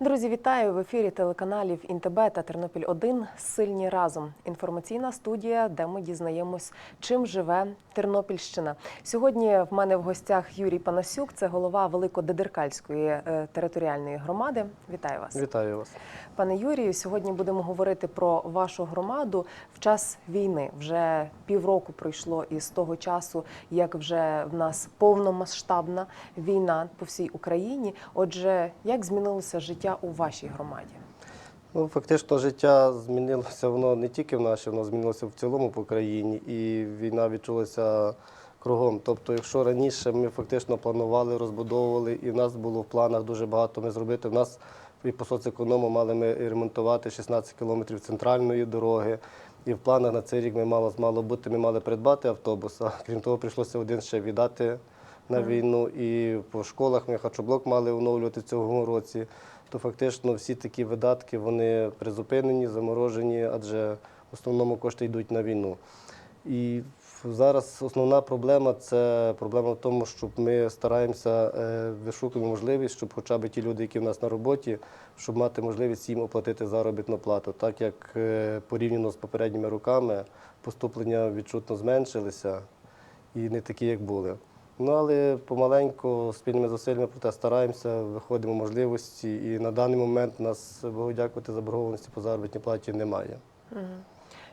Друзі, вітаю в ефірі телеканалів Інтебе та Тернопіль 1 Сильні разом. Інформаційна студія, де ми дізнаємось, чим живе Тернопільщина. Сьогодні в мене в гостях Юрій Панасюк, це голова Великодедеркальської е, територіальної громади. Вітаю вас. Вітаю вас. Пане Юрію, сьогодні будемо говорити про вашу громаду в час війни. Вже півроку пройшло із того часу, як вже в нас повномасштабна війна по всій Україні. Отже, як змінилося життя у вашій громаді? Ну, фактично, життя змінилося воно не тільки в нашій, воно змінилося в цілому по країні, і війна відчулася кругом. Тобто, якщо раніше ми фактично планували, розбудовували, і в нас було в планах дуже багато ми зробити. В нас і по соцеконому мали ми ремонтувати 16 кілометрів центральної дороги. І в планах на цей рік ми мало мало бути, ми мали придбати автобус. А крім того, прийшлося один ще віддати на війну. І по школах ми харчоблок мали оновлювати цього році. То фактично всі такі видатки вони призупинені, заморожені, адже в основному кошти йдуть на війну. І зараз основна проблема це проблема в тому, що ми стараємося е, вишукувати можливість, щоб хоча б ті люди, які в нас на роботі, щоб мати можливість їм оплатити заробітну плату. Так як е, порівняно з попередніми роками поступлення відчутно зменшилися і не такі, як були. Ну, але помаленьку, спільними зусиллями проте стараємося, виходимо можливості. І на даний момент нас, Богу дякувати, заборгованості по заробітній платі немає.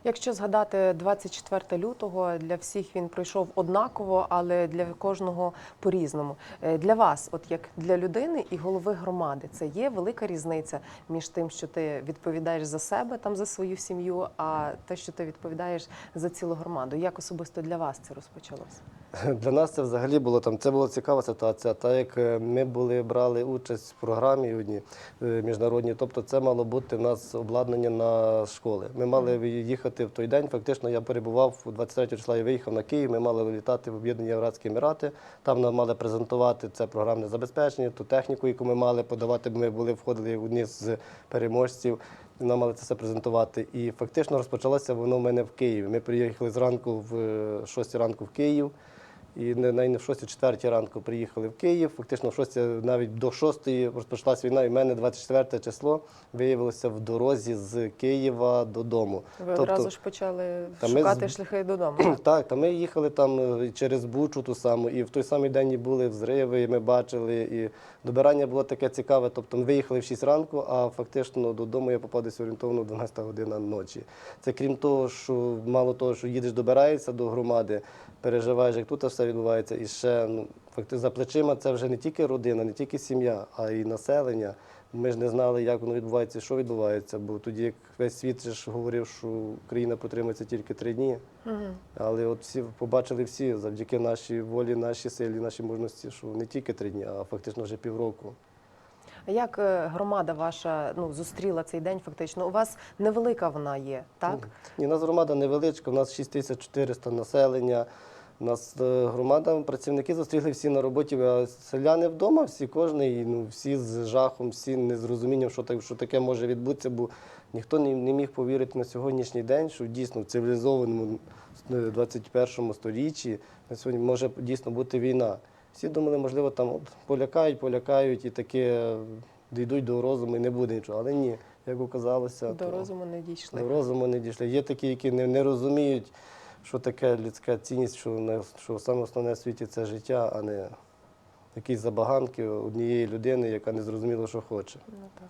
Якщо згадати 24 лютого, для всіх він пройшов однаково, але для кожного по-різному. Е, Для вас, от як для людини і голови громади, це є велика різниця між тим, що ти відповідаєш за себе, там за свою сім'ю, а те, що ти відповідаєш за цілу громаду. Як особисто для вас це розпочалося? Для нас це взагалі було там. Це була цікава ситуація. Так як е, ми були брали участь в програмі одній е, міжнародній, тобто це мало бути в нас обладнання на школи. Ми мали їхати в той день. Фактично я перебував у 23 числа. Я виїхав на Київ. Ми мали вилітати в Об'єднані Арабські Емірати. Там нам мали презентувати це програмне забезпечення, ту техніку, яку ми мали подавати. Ми були входили як одні з переможців. Нам мали це все презентувати. І фактично розпочалося воно в мене в Києві. Ми приїхали зранку в 6 ранку в Київ. І не навіть в 6-4 ранку приїхали в Київ. Фактично, в 6, навіть до 6 розпочалась війна, і в мене 24 число виявилося в дорозі з Києва додому. Ви одразу ж почали ми шукати з- шляхи додому. Так, та ми їхали там е, через Бучу ту саму, і в той самий день і були взриви, і ми бачили. І добирання було таке цікаве. Тобто ми виїхали в 6 ранку, а фактично додому я попав десь орієнтовно в 12 година ночі. Це крім того, що мало того, що їдеш, добираєшся до громади, переживаєш, як тут все відбувається, і ще ну, фактично за плечима це вже не тільки родина, не тільки сім'я, а й населення. Ми ж не знали, як воно відбувається, що відбувається. Бо тоді, як весь світ же ж говорив, що Україна протримається тільки три дні. Але от всі побачили всі завдяки нашій волі, нашій силі, нашій мужності, що не тільки три дні, а фактично вже півроку. А Як е, громада ваша ну зустріла цей день? Фактично, у вас невелика вона є, так? Ні, у нас громада невеличка, у нас 6400 населення. У нас е, громада, працівники зустріли всі на роботі, а селяни вдома, всі кожний, ну, всі з жахом, всі не з розумінням, що, так, що таке може відбутися, бо ніхто не, не міг повірити на сьогоднішній день, що дійсно в цивілізованому е, 21 сторіччі на сьогодні може дійсно бути війна. Всі думали, можливо, там от полякають, полякають і таке дійдуть до розуму і не буде нічого. Але ні, як оказалося, До то- розуму не дійшли. до розуму не дійшли. Є такі, які не, не розуміють, що таке людська цінність, що, не, що саме основне в світі це життя, а не якісь забаганки однієї людини, яка не зрозуміла, що хоче. Ну так.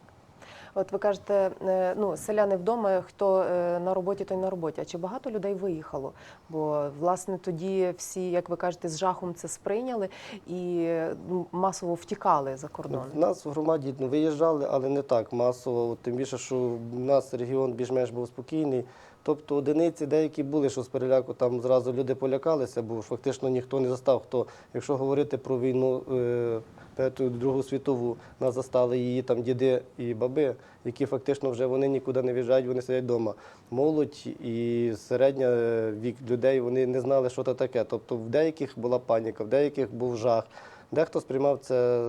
От ви кажете, е, ну селяни вдома, хто е, на роботі, той на роботі. А чи багато людей виїхало? Бо власне тоді всі, як ви кажете, з жахом це сприйняли і ну, масово втікали за кордон. У нас в громаді ну, виїжджали, але не так масово. Тим більше, що в нас регіон більш-менш був спокійний. Тобто одиниці деякі були, що з переляку там зразу люди полякалися, бо фактично ніхто не застав. Хто, якщо говорити про війну е, Першу, Другу світову, нас застали її там діди і баби, які фактично вже вони нікуди не в'їжджають, вони сидять вдома. Молодь і середня е, вік людей вони не знали, що це таке. Тобто в деяких була паніка, в деяких був жах. Дехто сприймав це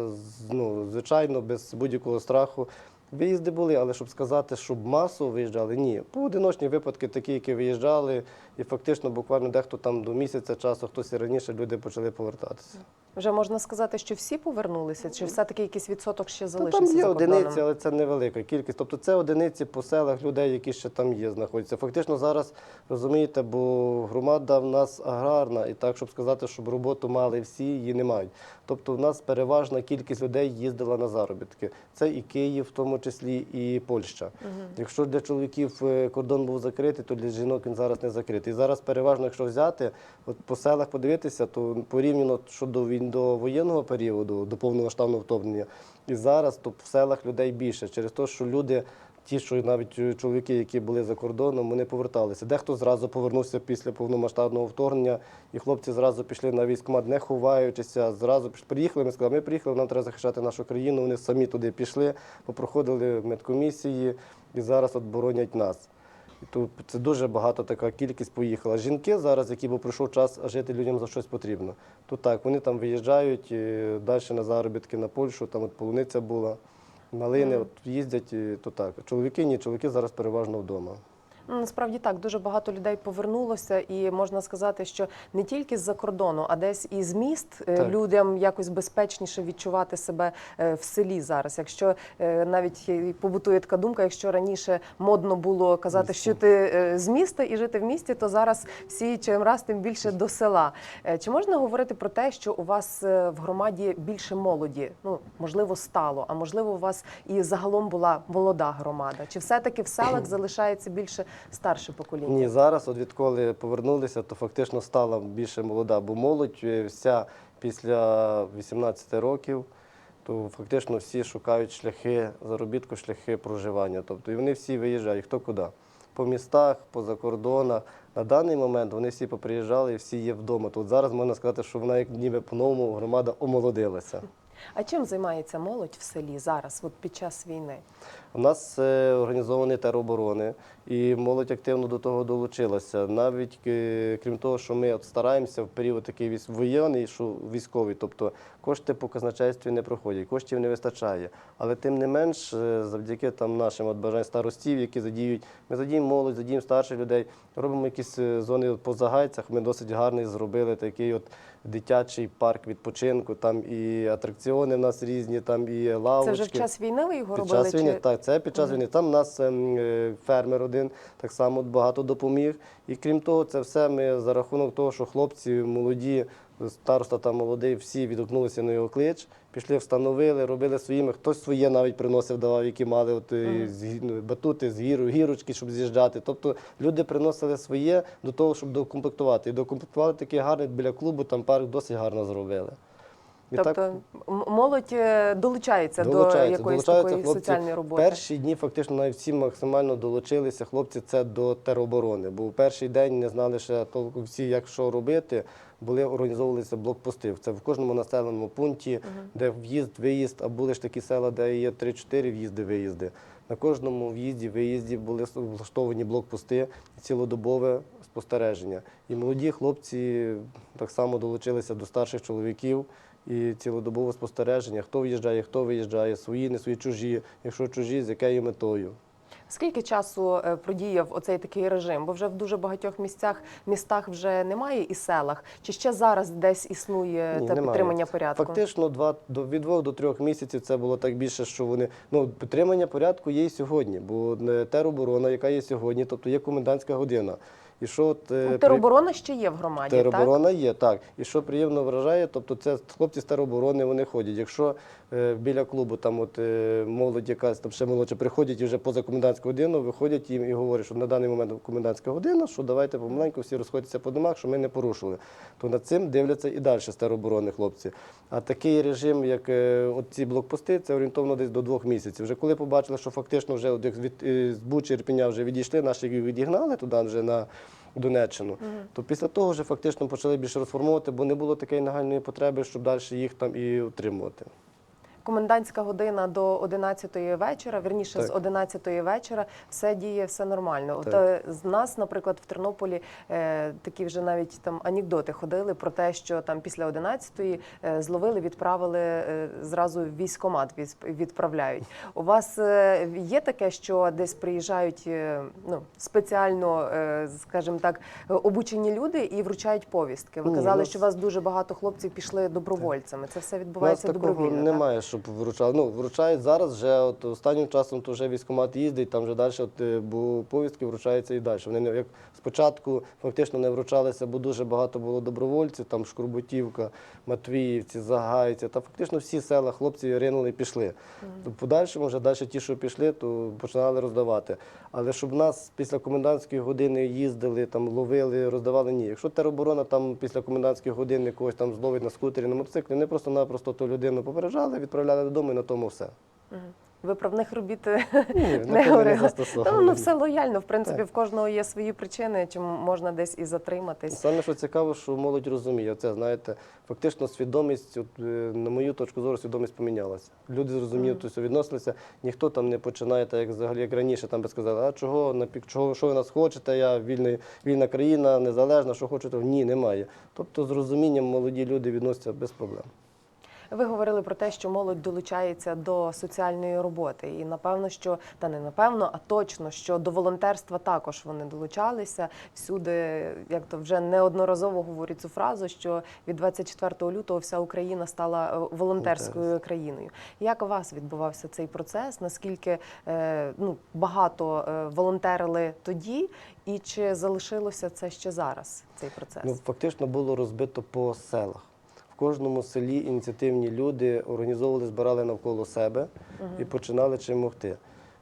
ну, звичайно, без будь-якого страху. Виїзди були, але щоб сказати, щоб масово виїжджали, ні. Поодиночні випадки, такі, які виїжджали, І фактично, буквально дехто там до місяця часу, хтось і раніше, люди почали повертатися. Вже можна сказати, що всі повернулися, чи все-таки якийсь відсоток ще залишився Ну, там є за одиниці, але це невелика кількість. Тобто це одиниці по селах людей, які ще там є, знаходяться. Фактично зараз розумієте, бо громада в нас аграрна, і так, щоб сказати, щоб роботу мали всі, її не мають. Тобто в нас переважна кількість людей їздила на заробітки. Це і Київ, в тому числі, і Польща. Якщо для чоловіків е, кордон був закритий, то для жінок він зараз не закритий. І зараз переважно, якщо взяти, от по селах подивитися, то порівняно щодо війн до воєнного періоду, до повномасштабного вторгнення, і зараз то в селах людей більше через те, що люди. Ті, що навіть чоловіки, які були за кордоном, вони поверталися. Дехто зразу повернувся після повномасштабного вторгнення, і хлопці зразу пішли на військкомат, не ховаючися. Зразу приїхали. Ми сказали, ми приїхали, нам треба захищати нашу країну. Вони самі туди пішли, попроходили медкомісії і зараз от боронять нас. Тут це дуже багато така кількість поїхала. Жінки зараз, які бо пройшов час, жити людям за щось потрібно. То так, вони там виїжджають е, далі на заробітки на Польщу, там от полуниця була, малини, от їздять, то так. Чоловіки ні, чоловіки зараз переважно вдома. Насправді так, дуже багато людей повернулося, і можна сказати, що не тільки з-за кордону, а десь і з міст е, Так. людям якось безпечніше відчувати себе е, в селі зараз. Якщо е, навіть побутує така думка, якщо раніше модно було казати, Місті. що ти з міста і жити в місті, то зараз всі чим раз тим більше до села. Чи можна говорити про те, що у вас в громаді більше молоді? Ну можливо, стало, а можливо, у вас і загалом була молода громада? Чи все-таки в селах залишається більше старше покоління? Ні, зараз, от відколи повернулися, то фактично стала більше молода, бо молодь е, вся після 18 років, то фактично всі шукають шляхи заробітку, шляхи проживання. Тобто і вони всі виїжджають, хто куди. По містах, по закордонах. На даний момент вони всі поприїжджали і всі є вдома. Тут зараз можна сказати, що вона як ніби по-новому громада омолодилася. А чим займається молодь в селі зараз, от під час війни? У нас е, організовані тероборони, і молодь активно до того долучилася. Навіть е, крім того, що ми стараємося в період такий воєнний, що військовий, тобто кошти по казначействі не проходять, коштів не вистачає. Але тим не менш, е, завдяки там нашим от бажань старостів, які задіють, ми задіємо молодь, задіємо старших людей, робимо якісь зони по загайцях. Ми досить гарний зробили такий от дитячий парк відпочинку. Там і атракціони в нас різні, там і лавочки. Це вже в час війни ви його Під робили? час війни, чи... так, це під час війни. Там у нас ем, е, фермер один так само багато допоміг. І крім того, це все ми за рахунок того, що хлопці молоді, староста та молодий, всі відгукнулися на його клич, пішли, встановили, робили своїми. Хтось своє навіть приносив, давав, які мали от, ну, батути з гіру, гірочки, щоб з'їжджати. Тобто люди приносили своє до того, щоб докомплектувати. І докомплектували такий гарний біля клубу, там парк досить гарно зробили. І Тобто так- молодь е, долучається, до якоїсь долучаються такої хлопці. соціальної роботи. Перші дні фактично навіть всі максимально долучилися хлопці це до тероборони. Бо в перший день не знали ще толку всі, як що робити. Були організовувалися блокпости. Це в кожному населеному пункті, де в'їзд, виїзд, а були ж такі села, де є 3-4 в'їзди, виїзди. На кожному в'їзді, виїзді були влаштовані блокпости цілодобове спостереження. І молоді хлопці так само долучилися до старших чоловіків і цілодобове спостереження, хто в'їжджає, хто виїжджає, свої, не свої, чужі, якщо чужі, з якою метою. Скільки часу е, продіяв оцей такий режим? Бо вже в дуже багатьох місцях, містах вже немає і селах. Чи ще зараз десь існує Ні, те немає. підтримання порядку? Фактично, два, до, від двох до трьох місяців це було так більше, що вони. Ну, підтримання порядку є і сьогодні, бо е, тероборона, яка є сьогодні, тобто є комендантська година. І що от, е, Ну, при- Тероборона ще є в громаді, так? Тероборона є, так. І що приємно вражає, тобто це хлопці з тероборони, вони ходять. Якщо біля клубу там от е, молодь якась там ще молодше приходять і вже поза комендантську годину, виходять їм і говорять, що на даний момент комендантська година, що давайте помаленьку всі розходяться по домах, що ми не порушили. То над цим дивляться і далі з тероборони хлопці. А такий режим, як е, от ці блокпости, це орієнтовно десь до двох місяців. Вже коли побачили, що фактично вже от від е, з Бучі Ірпеня вже відійшли, наші їх відігнали туди вже на Донеччину, то після того вже фактично почали більше розформовувати, бо не було такої нагальної потреби, щоб далі їх там і утримувати. Комендантська година до 11 вечора, верніше з Так. 11 вечора, все діє, все нормально. От е, з нас, наприклад, в Тернополі е, такі вже навіть там анекдоти ходили про те, що там після 11 е, зловили, відправили е, зразу в військкомат віз- відправляють. У вас е, є таке, що десь приїжджають е, ну, спеціально, е, скажімо так, обучені люди і вручають повістки. Ви Ні, казали, нас- що у вас дуже багато хлопців пішли добровольцями. Це все У нас відбувається такого добровільно. так? немає, щоб вручали. Ну, вручають зараз вже, от останнім часом то вже військкомат їздить, там вже далі от, е, бо повістки вручаються і далі. Вони як спочатку фактично не вручалися, бо дуже багато було добровольців, там Шкурбутівка, Матвіївці, Загайці. Та фактично всі села хлопці ринули і пішли. То подальшому вже далі ті, що пішли, то починали роздавати. Але щоб нас після комендантської години їздили, там ловили, роздавали, ні. Якщо тероборона там після комендантської години когось там зловить на скутері, на мотоциклі, вони просто-напросто ту людину попереджали, відправляли додому і на тому все. Виправних робіт е, Ні, не говорили. застосовували. Ну, ну все лояльно. В принципі, Так. в кожного є свої причини, чому можна десь і затриматись. Саме що цікаво, що молодь розуміє. Це знаєте, фактично свідомість, от, е, на мою точку зору, свідомість помінялася. Люди зрозуміли, Мгм. то відносилися. Ніхто там не починає, так як взагалі як раніше, там би сказали, а чого напік, чого, що ви нас хочете? Я вільний, вільна країна, незалежна, що хочете? Ні, немає. Тобто з розумінням молоді люди відносяться без проблем. Ви говорили про те, що молодь долучається до соціальної роботи, і напевно, що та не напевно, а точно, що до волонтерства також вони долучалися всюди. Як то вже неодноразово говорю цю фразу, що від 24 лютого вся Україна стала е, волонтерською країною. Як у вас відбувався цей процес? Наскільки е, ну багато е, волонтерили тоді, і чи залишилося це ще зараз? Цей процес? Ну, фактично було розбито по селах. Кожному селі ініціативні люди організовували, збирали навколо себе і починали чим могти.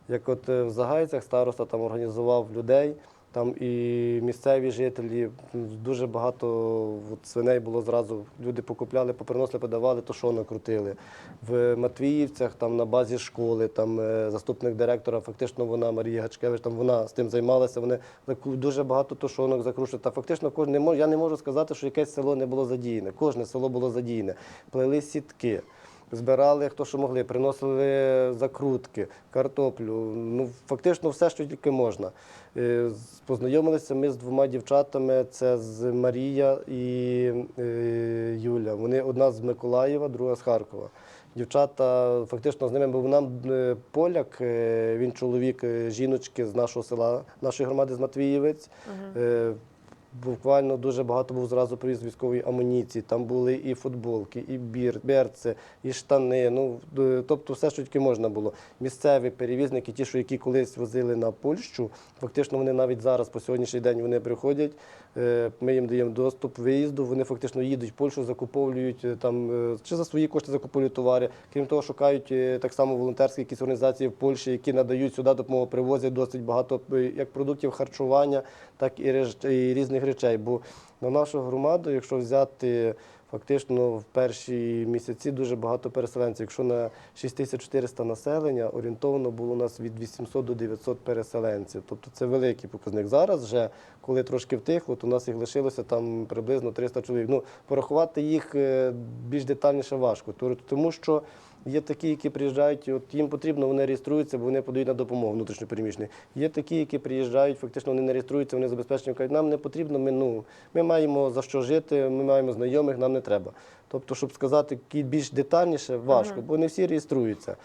Як от е, в Загайцях староста там організував людей, там і місцеві жителі, дуже багато от, свиней було зразу. Люди покупляли, поприносили, подавали, то що накрутили. В Матвіївцях, там на базі школи, там е, заступник директора, фактично вона Марія Гачкевич, там вона з тим займалася. Вони дуже багато тушонок закрушили. Та фактично кожен не мож, я не можу сказати, що якесь село не було задіяне. Кожне село було задіяне. Плели сітки. Збирали хто що могли, приносили закрутки, картоплю. Ну фактично все, що тільки можна. Е, Познайомилися ми з двома дівчатами. Це з Марія і е, Юля. Вони одна з Миколаєва, друга з Харкова. Дівчата фактично з ними був нам е, поляк. Він чоловік жіночки з нашого села, нашої громади з Матвіївець. Е, Буквально дуже багато був зразу привіз військової амуніції. Там були і футболки, і бір, берці, і штани. Ну тобто все, що тільки можна було. Місцеві перевізники, ті, що які колись возили на Польщу, фактично вони навіть зараз по сьогоднішній день вони приходять. Е, Ми їм даємо доступ виїзду. Вони фактично їдуть в Польщу, закуповують е, там е, чи за свої кошти закуповують товари. Крім того, шукають так само волонтерські якісь організації в Польщі, які надають сюди допомогу, привозять досить багато як продуктів харчування, так і різних речей. Бо на нашу громаду, якщо взяти фактично в перші місяці дуже багато переселенців. Якщо на 6400 населення орієнтовно було у нас від 800 до 900 переселенців. Тобто це великий показник. Зараз вже, коли трошки втихло, то у нас їх лишилося там приблизно 300 чоловік. Ну, порахувати їх е, більш детальніше важко, то- тому що Є такі, які приїжджають, от їм потрібно, вони реєструються, бо вони подають на допомогу внутрішньопереміщені. Є такі, які приїжджають, фактично вони не реєструються, вони забезпечені, кажуть, нам не потрібно, ми, ну, ми маємо за що жити, ми маємо знайомих, нам не треба. Тобто, щоб сказати більш детальніше, важко, бо не всі реєструються.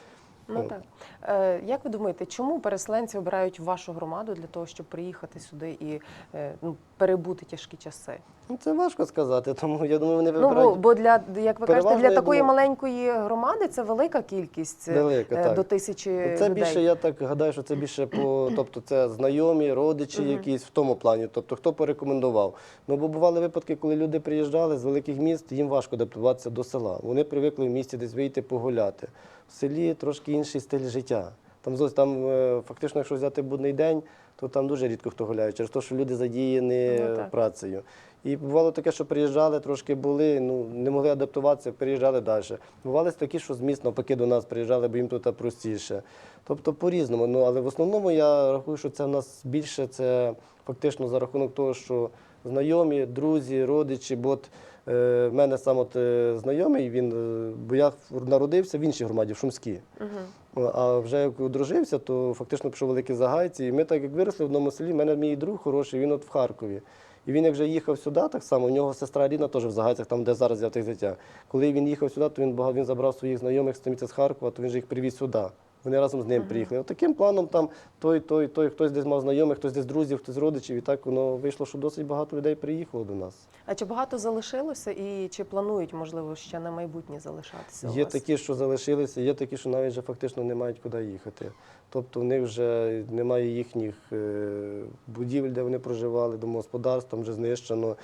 Ну так. Е, як ви думаєте, чому переселенці обирають вашу громаду для того, щоб приїхати сюди і е, ну, перебути тяжкі часи? Ну, Це важко сказати, тому я думаю, вони Ну, бо, вибирають. бо для як ви кажете, для такої думаю- маленької громади це велика кількість е, Велика, е, так. до тисячі Це людей. більше, я так гадаю, що це більше по, тобто це знайомі, родичі якісь в тому плані, тобто хто порекомендував. Ну бо бували випадки, коли люди приїжджали з великих міст, їм важко адаптуватися до села. Вони привикли в місті десь вийти погуляти. В селі трошки інший стиль життя. Там там е, фактично, якщо взяти будний день, то там дуже рідко хто гуляє, через те, що люди задіяні Ну, працею. І бувало таке, що приїжджали, трошки були, ну не могли адаптуватися, переїжджали далі. Бували такі, що з міст навпаки до нас приїжджали, бо їм тут простіше. Тобто по-різному. Ну але в основному я рахую, що це в нас більше це фактично за рахунок того, що знайомі, друзі, родичі, бо от в мене сам от е, знайомий, він, е, бо я народився в іншій громаді, в Шумській. Угу. А вже як одружився, то фактично пішов великі загайці. І ми так як виросли в одному селі, в мене мій друг хороший, він от в Харкові. І він як вже їхав сюди, так само, у нього сестра Ріна теж в Загайцях, там, де зараз я тих дитя. Коли він їхав сюди, то він він забрав своїх знайомих з з Харкова, то він же їх привіз сюди. Вони разом з ним приїхали. От таким планом там той, той, той, хтось десь мав знайомих, хтось десь друзів, хтось родичів. І так воно вийшло, що досить багато людей приїхало до нас. А чи багато залишилося і чи планують, можливо, ще на майбутнє залишатися? у Є вас? такі, що залишилися, є такі, що навіть вже фактично не мають куди їхати. Тобто в них вже немає їхніх е, будівель, де вони проживали, домогосподарств, там вже знищено.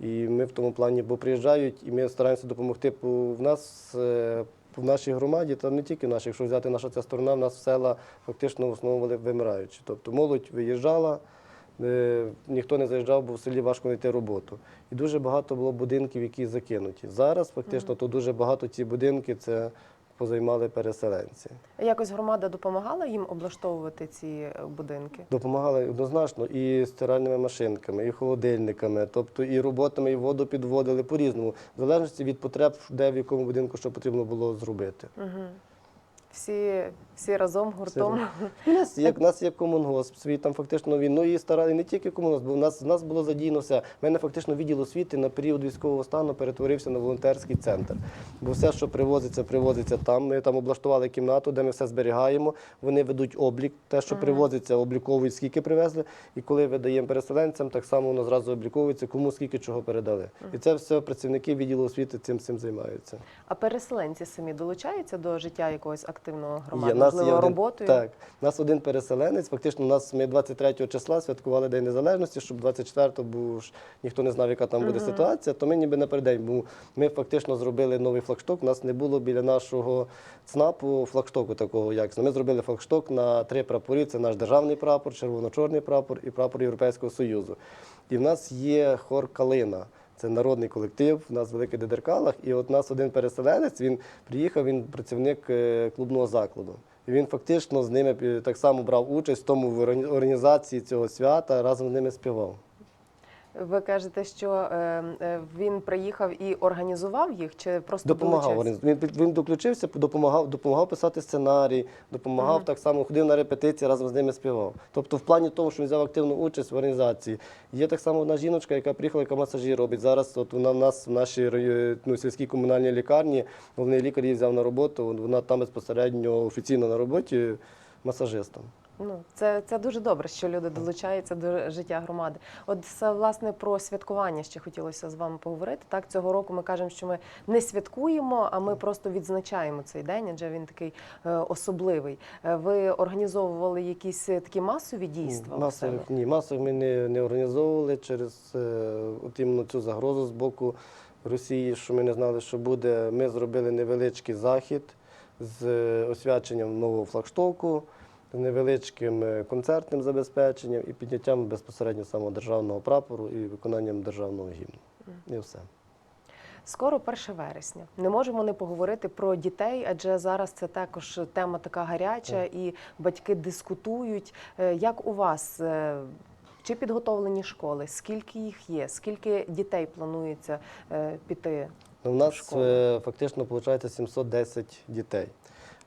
І ми в тому плані, бо приїжджають, і ми стараємося допомогти. Бо В нас е, в нашій громаді, та не тільки в нашій, якщо взяти наша ця сторона, в нас села фактично в основному вимираючі. Тобто молодь виїжджала, е, ніхто не заїжджав, бо в селі важко знайти роботу. І дуже багато було будинків, які закинуті. Зараз фактично то дуже багато ці будинки це позаймали переселенці. Якось громада допомагала їм облаштовувати ці е, будинки? Допомагали однозначно і стиральними машинками, і холодильниками, тобто і роботами, і воду підводили по-різному, в залежності від потреб, де в якому будинку що потрібно було зробити. Угу. Всі, всі разом гуртом. У нас у нас є комунгосп свій, там фактично він, ну і стара, і не тільки комунгосп, бо в нас, в нас було задіяно все. У мене фактично відділ освіти на період військового стану перетворився на волонтерський центр. Бо все, що привозиться, привозиться там. Ми там облаштували кімнату, де ми все зберігаємо. Вони ведуть облік, те, що привозиться, обліковують, скільки привезли. І коли видаємо переселенцям, так само воно зразу обліковується, кому скільки чого передали. І це все працівники відділу освіти цим цим займаються. А переселенці самі долучаються до життя якогось активного Нас можливо, є один. Так, у нас один переселенець. Фактично, у нас ми 23 числа святкували День Незалежності, щоб 24-го, бо ж ніхто не знав, яка там буде ситуація, то ми ніби напередень. Бо ми фактично зробили новий флагшток. У нас не було біля нашого ЦНАПу флагштоку такого якісного. Ми зробили флагшток на три прапори. Це наш державний прапор, червоно-чорний прапор і прапор Європейського Союзу. І в нас є хор Калина. Це народний колектив, у нас великий Дедеркалах. І от у нас один переселенець, він приїхав, він працівник е, клубного закладу. І він фактично з ними так само брав участь в тому в органі- організації цього свята, разом з ними співав. Ви кажете, що е, е, він приїхав і організував їх, чи просто Допомагав. Він, він доключився, допомагав, допомагав писати сценарій, допомагав так само, ходив на репетиції, разом з ними співав. Тобто, в плані того, що він взяв активну участь в організації. Є так само одна жіночка, яка приїхала, яка масажі робить. Зараз от вона в нас в нашій ну, сільській комунальній лікарні, головний лікар її взяв на роботу, вона там безпосередньо офіційно на роботі масажистом. Ну, це, це дуже добре, що люди долучаються до життя громади. От це, власне про святкування ще хотілося з вами поговорити. Так, цього року ми кажемо, що ми не святкуємо, а ми просто відзначаємо цей день, адже він такий е, особливий. Е, Ви організовували якісь е, такі масові дійства? у Масових ні, масових ми не, не організовували через е, от іменно цю загрозу з боку Росії, що ми не знали, що буде. Ми зробили невеличкий захід з е, освяченням нового флагштоку, невеличким е, концертним забезпеченням і підняттям безпосередньо самого державного прапору і виконанням державного гімну. І все. Скоро 1 вересня. Не можемо не поговорити про дітей, адже зараз це також тема така гаряча, і батьки дискутують. Е, Як у вас? е, Чи підготовлені школи? Скільки їх є? Скільки дітей планується піти? У нас школу. фактично виходить 710 дітей.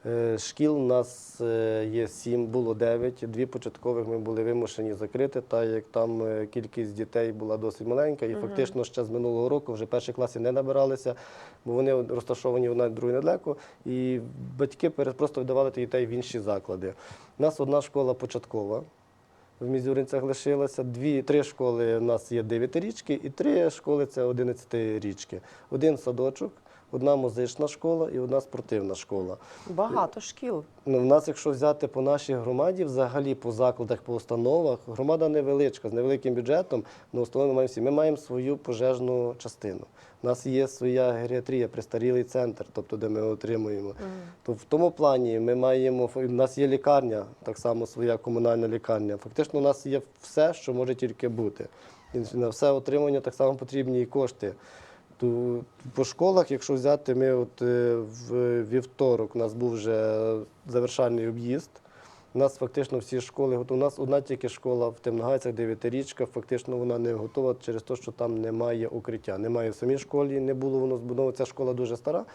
Е, Шкіл у нас е, є 7, було 9. Дві початкових ми були вимушені закрити, так як там е, кількість дітей була досить маленька. І фактично ще з минулого року вже перші класи не набиралися, бо вони розташовані одна друга недалеко. І батьки просто видавали дітей в інші заклади. У нас одна школа початкова. В Мізюринцях лишилося. Дві, три школи у нас є 9-річки і три школи це 11-річки. Один садочок, одна музична школа і одна спортивна школа. Багато шкіл. Ну, в нас, якщо взяти по нашій громаді, взагалі по закладах, по установах, громада невеличка, з невеликим бюджетом, але установи маємо всі. Ми маємо свою пожежну частину. У нас є своя геріатрія, престарілий центр, тобто де ми отримуємо. То в тому плані ми маємо у нас є лікарня, так само своя комунальна лікарня. Фактично, у нас є все, що може тільки бути. І на все отримання так само потрібні і кошти. То по школах, якщо взяти, ми от е, в вівторок у нас був вже завершальний об'їзд. У нас фактично всі школи готові. У нас одна тільки школа в Темногайцях, дев'ятирічка, фактично вона не готова через те, що там немає укриття. Немає в самій школі, не було воно збудовано. Ця школа дуже стара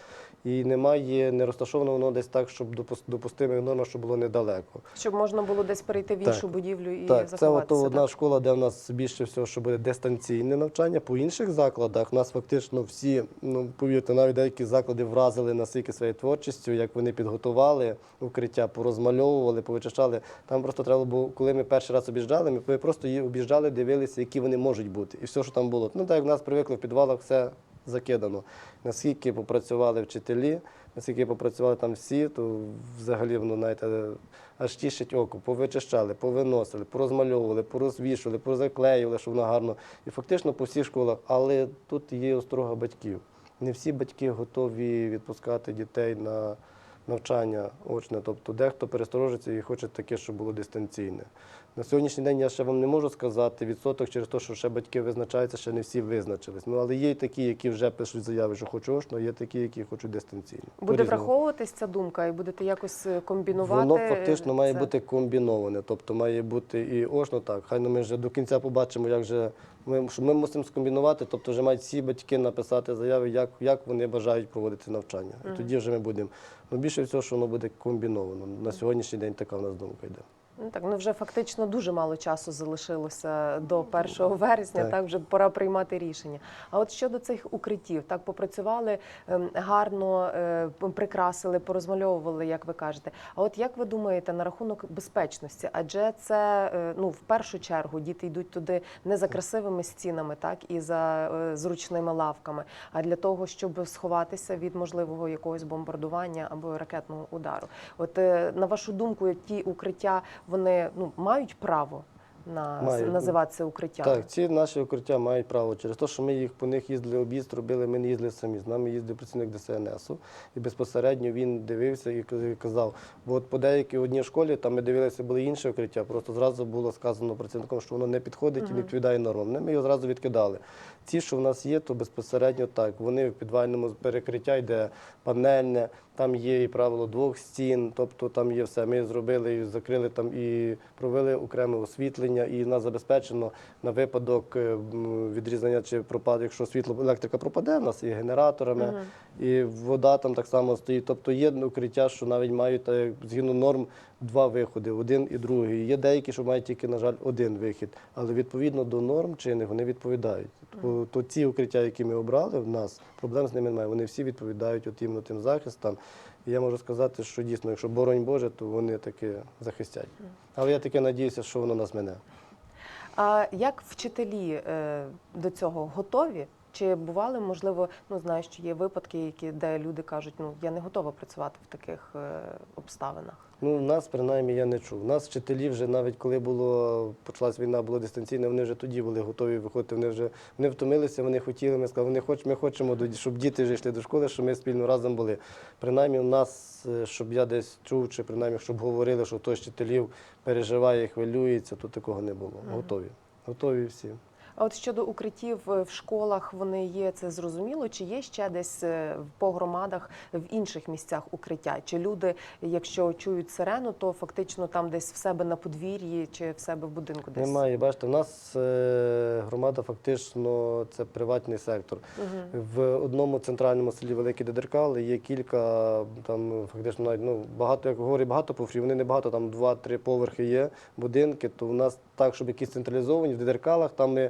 і немає, не розташовано воно десь так, щоб допус- допустимих норм, щоб було недалеко. Щоб можна було десь перейти в Так. іншу будівлю і Так, це от одна так? школа, де в нас більше всього, що буде дистанційне навчання. По інших закладах у нас фактично всі, ну повірте, навіть деякі заклади вразили настільки своєю творчістю, як вони підготували укриття, порозмальовували, повичищали. Там просто треба було, коли ми перший раз об'їжджали, ми- просто їх об'їжджали, дивилися, які вони можуть бути, і все, що там було. Ну так як в нас привикли в підвалах, все закидано. Наскільки попрацювали вчителі, наскільки попрацювали там всі, то взагалі воно знаєте, аж тішить око. Повичищали, повиносили, порозмальовували, порозвішували, позаклеювали, щоб воно гарно. І фактично по всіх школах. Але тут є острога батьків. Не всі батьки готові відпускати дітей на навчання очне. Тобто дехто пересторожиться і хоче таке, щоб було дистанційне. На сьогоднішній день я ще вам не можу сказати відсоток через те, що ще батьки визначаються, ще не всі визначились. Ну але є й такі, які вже пишуть заяви, що хочу очно, є такі, які хочуть дистанційно. Буде враховуватись ця думка, і будете якось е, комбінувати. Воно фактично має це? бути комбіноване, тобто має бути і очно так. Хай ну, ми вже до кінця побачимо, як же ми, що ми мусимо скомбінувати, тобто вже мають всі батьки написати заяви, як, як вони бажають проводити навчання. І тоді вже ми будемо. Ну більше всього, що воно буде комбіновано. На сьогоднішній день така в нас думка йде. Ну так, ну вже фактично дуже мало часу залишилося до 1 вересня. Так. Так. вже пора приймати рішення. А от щодо цих укриттів, так попрацювали ем, гарно, е, прикрасили, порозмальовували, як ви кажете. А от як ви думаєте на рахунок безпечності? Адже це е, ну в першу чергу діти йдуть туди не за красивими стінами, так і за е, зручними лавками, а для того, щоб сховатися від можливого якогось бомбардування або ракетного удару. От на вашу думку, ті укриття вони ну мають право на Мають. називатися укриттями? Так, ці наші укриття мають право через те, що ми їх по них їздили об'їзд робили, ми не їздили самі. З нами їздив працівник ДСНСу, і безпосередньо він дивився і казав, бо от по деякій одній школі там ми дивилися, були інші укриття, просто зразу було сказано працівником, що воно не підходить і не відповідає нормам. Ми його зразу відкидали. Ці, що в нас є, то безпосередньо так. Вони в підвальному перекриття йде панельне, там є і правило двох стін, тобто там є все. Ми зробили і закрили там і провели окреме освітлення, і нас забезпечено на випадок е, відрізання чи пропаду, якщо світло електрика пропаде, в нас і генераторами, і вода там так само стоїть. Тобто є укриття, що навіть мають згідно норм два виходи, один і другий. Є деякі, що мають тільки, на жаль, один вихід, але відповідно до норм чинних вони відповідають. То, то ці укриття, які ми обрали, в нас проблем з ними немає. Вони всі відповідають от іменно тим захистам. І я можу сказати, що дійсно, якщо боронь Боже, то вони таки захистять. Але я таки надіюся, що воно нас мене. А як вчителі е, до цього готові? Чи бували, можливо, ну знаю, що є випадки, які де люди кажуть, ну я не готова працювати в таких е, обставинах. Ну, в нас принаймні я не чув. У нас вчителі вже навіть коли було почалась війна, було дистанційне, вони вже тоді були готові виходити. Вони вже вони втомилися, вони хотіли. Ми сказали, вони хоч, ми хочемо, щоб діти вже йшли до школи, щоб ми спільно разом були. Принаймні, у нас, е, щоб я десь чув, чи принаймні, щоб говорили, що хтось вчителів переживає, хвилюється, то такого не було. Готові. Готові всі. А от щодо укриттів е, в школах, вони є це зрозуміло? Чи є ще десь е, по громадах в інших місцях укриття? Чи люди, якщо чують сирену, то фактично там десь в себе на подвір'ї чи в себе в будинку десь? Немає. Бачите, у нас е, громада фактично це приватний сектор. В одному центральному селі Великий Дедеркал є кілька там фактично навіть ну багато, як говорять, багато пофрів. Вони не багато, там два-три поверхи є будинки. То в нас так, щоб якісь централізовані в Дедеркалах, там ми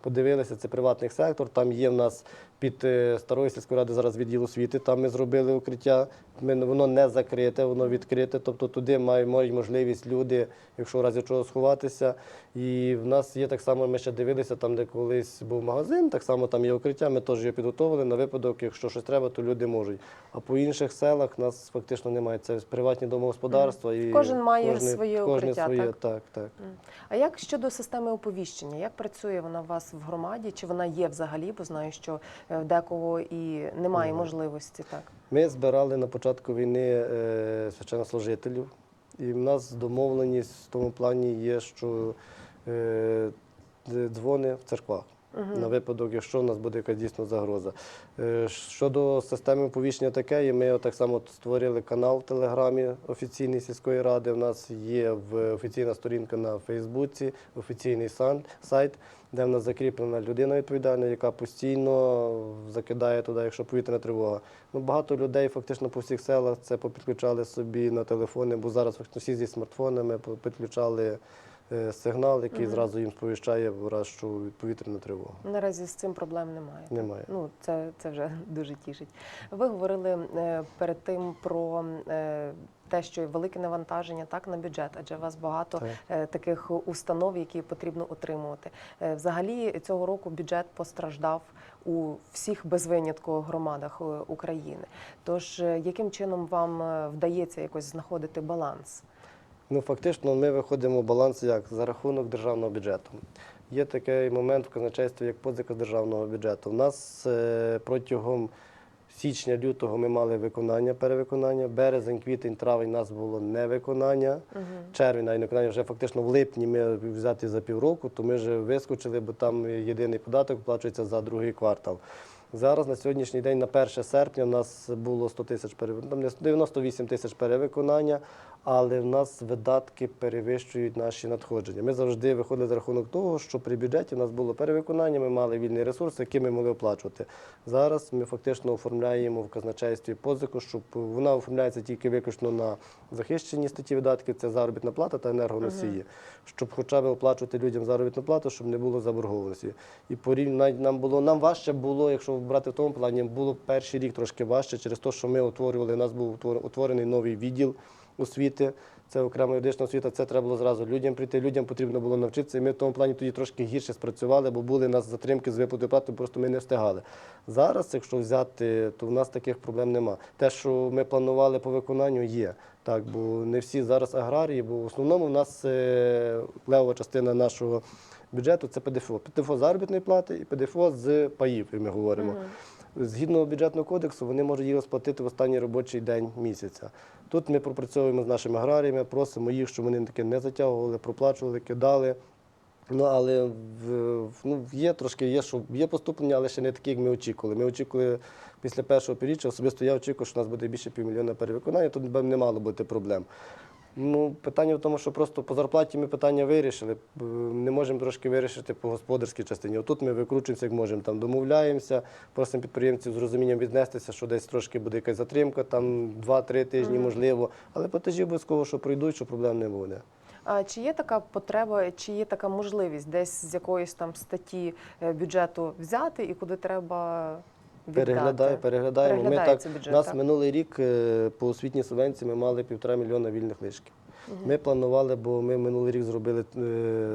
подивилися, це приватний сектор. Там є в нас під е, старою сільською ради зараз відділ освіти. Там ми зробили укриття. Ми, воно не закрите, воно відкрите. Тобто туди мають, можливість люди, якщо в разі чого сховатися. І в нас є так само, ми ще дивилися, там, де колись був магазин, так само там є укриття, ми теж його підготовили на випадок, якщо щось треба, то люди можуть. А по інших селах нас фактично немає. Це приватні домогосподарства. І Кожен має кожне- своє кожне укриття, своє, так? так, так. А як щодо системи оповіщення? Як працює вона у вас в громаді? Чи вона є взагалі? Бо знаю, що е, в декого і немає можливості так. Ми збирали на початку війни е, священнослужителів, і в нас домовленість в тому плані є, що е, дзвони в церквах. На випадок, якщо у нас буде якась дійсно загроза. Е, Щодо системи оповіщення таке, ми так само створили канал в Телеграмі офіційний сільської ради. У нас є в- офіційна сторінка на Фейсбуці, офіційний сайт, де в нас закріплена людина відповідальна, яка постійно закидає туди, якщо повітряна тривога. Ну, багато людей фактично по всіх селах це попідключали собі на телефони, бо зараз фактично всі зі смартфонами підключали сигнал, який зразу їм сповіщає раз, що повітряна тривога. Наразі з цим проблем немає. Немає. Ну це, це вже дуже тішить. Ви говорили е, перед тим про е, те, що велике навантаження так на бюджет, адже у вас багато Так. е, таких установ, які потрібно отримувати. Е, взагалі цього року бюджет постраждав у всіх без винятку громадах е, України. Тож е, яким чином вам е, вдається якось знаходити баланс? Ну, фактично, ми виходимо в баланс як за рахунок державного бюджету. Є такий момент в казначействі, як позика з державного бюджету. У нас е, протягом січня-лютого ми мали виконання, перевиконання. Березень, квітень, травень у нас було невиконання. Червень на виконання вже фактично в липні ми взяти за півроку, то ми вже вискочили, бо там єдиний податок оплачується за другий квартал. Зараз на сьогоднішній день, на 1 серпня, у нас було 100 тисяч перевиконання, 98 тисяч перевиконання, але в нас видатки перевищують наші надходження. Ми завжди виходили за рахунок того, що при бюджеті у нас було перевиконання, ми мали вільний ресурс, який ми могли оплачувати. Зараз ми фактично оформляємо в казначействі позику, щоб вона оформляється тільки виключно на захищені статті видатків, це заробітна плата та енергоносії, щоб хоча б оплачувати людям заробітну плату, щоб не було заборгованості. І порівняно нам було нам важче було, якщо брати в тому плані, було перший рік трошки важче через те, що ми утворювали. У нас був утвор- утворений новий відділ освіти. Це окрема юридична освіта, це треба було зразу людям прийти. Людям потрібно було навчитися. І ми в тому плані тоді трошки гірше спрацювали, бо були у нас затримки з виплатою плати, просто ми не встигали. Зараз, якщо взяти, то в нас таких проблем нема. Те, що ми планували по виконанню, є. Так, бо не всі зараз аграрії, бо в основному в нас е, левова частина нашого бюджету це ПДФО. ПДФО заробітної плати і ПДФО з паїв, як ми говоримо. Згідно бюджетного кодексу, вони можуть її розплатити в останній робочий день місяця. Тут ми пропрацьовуємо з нашими аграріями, просимо їх, щоб вони таке не затягували, проплачували, кидали. Ну, але ну, є трошки, є, що є поступлення, але ще не такі, як ми очікували. Ми очікували після першого півріччя, особисто я очікував, що у нас буде більше півмільйона перевиконання, тут би не мало бути проблем. Ну, питання в тому, що просто по зарплаті ми питання вирішили. Не можемо трошки вирішити по господарській частині. Отут ми викручуємося, як можемо, там домовляємося, просимо підприємців з розумінням віднестися, що десь трошки буде якась затримка, там 2-3 тижні, можливо. Але платежі обов'язково, що пройдуть, що проблем не буде. А чи є така потреба, чи є така можливість десь з якоїсь там статті е, бюджету взяти і куди треба віддати? Переглядає, переглядаємо. Ми так, бюджет, у нас так? минулий рік е, по освітній субвенції ми мали півтора мільйона вільних лишків. Ми планували, бо ми минулий рік зробили е,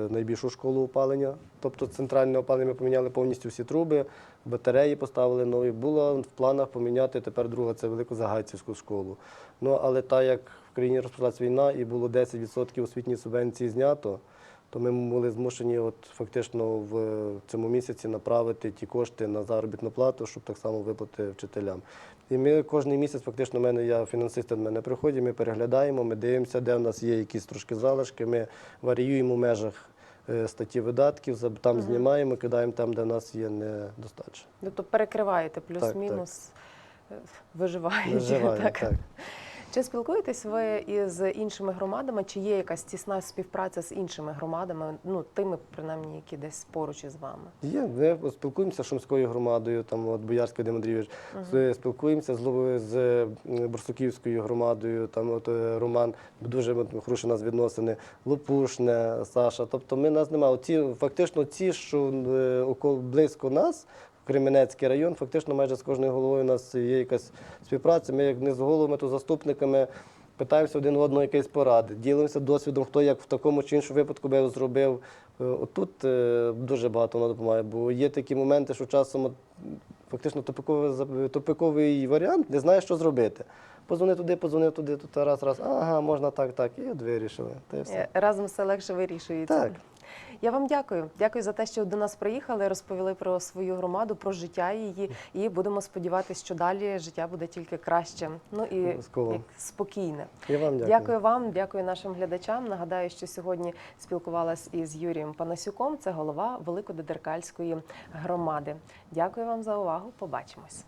найбільшу школу опалення, тобто центральне опалення ми поміняли повністю всі труби, батареї поставили нові. Було в планах поміняти тепер друга це велику загайцівську школу. Ну але так як в країні розпочалась війна і було 10% освітньої субвенції знято, то ми були змушені от фактично в цьому місяці направити ті кошти на заробітну плату, щоб так само виплати вчителям. І ми кожен місяць, фактично, мене я фінансисти до мене приходять, ми переглядаємо, ми дивимося, де в нас є якісь трошки залишки. Ми варіюємо в межах е, статті видатків, там знімаємо, кидаємо там, де в нас є недостача. Тобто перекриваєте плюс-мінус, е, виживаєте. Виживаємо, так? так. Чи спілкуєтесь ви із іншими громадами, чи є якась тісна співпраця з іншими громадами, ну тими, принаймні, які десь поруч із вами? Є, ми спілкуємося з Шумською громадою, там от Боярський Вадим Андрійович, З- спілкуємося з, з Борсуківською громадою, там от е, Роман, дуже хороші у нас відносини, Лопушне, Саша. Тобто ми нас немає. Оці, фактично ці, що е, около близько нас, Кременецький район, фактично майже з кожною головою у нас є якась співпраця. Ми як не з головами, то заступниками. Питаємося один в одного якісь поради, ділимося досвідом, хто як в такому чи іншому випадку би зробив. Е, Отут е, дуже багато воно допомагає, бо є такі моменти, що часом фактично тупиковий, тупиковий варіант, не знаєш, що зробити. Позвони туди, позвони туди, тут раз, раз, ага, можна так, так, і от вирішили. Та й все. Е, Разом все легше вирішується. Так. Я вам дякую. Дякую за те, що до нас приїхали, розповіли про свою громаду, про життя її. І будемо сподіватися, що далі життя буде тільки краще. Ну і як спокійне. Я вам дякую. Дякую вам, дякую нашим глядачам. Нагадаю, що сьогодні спілкувалась із Юрієм Панасюком. Це голова Великодедеркальської громади. Дякую вам за увагу. Побачимось.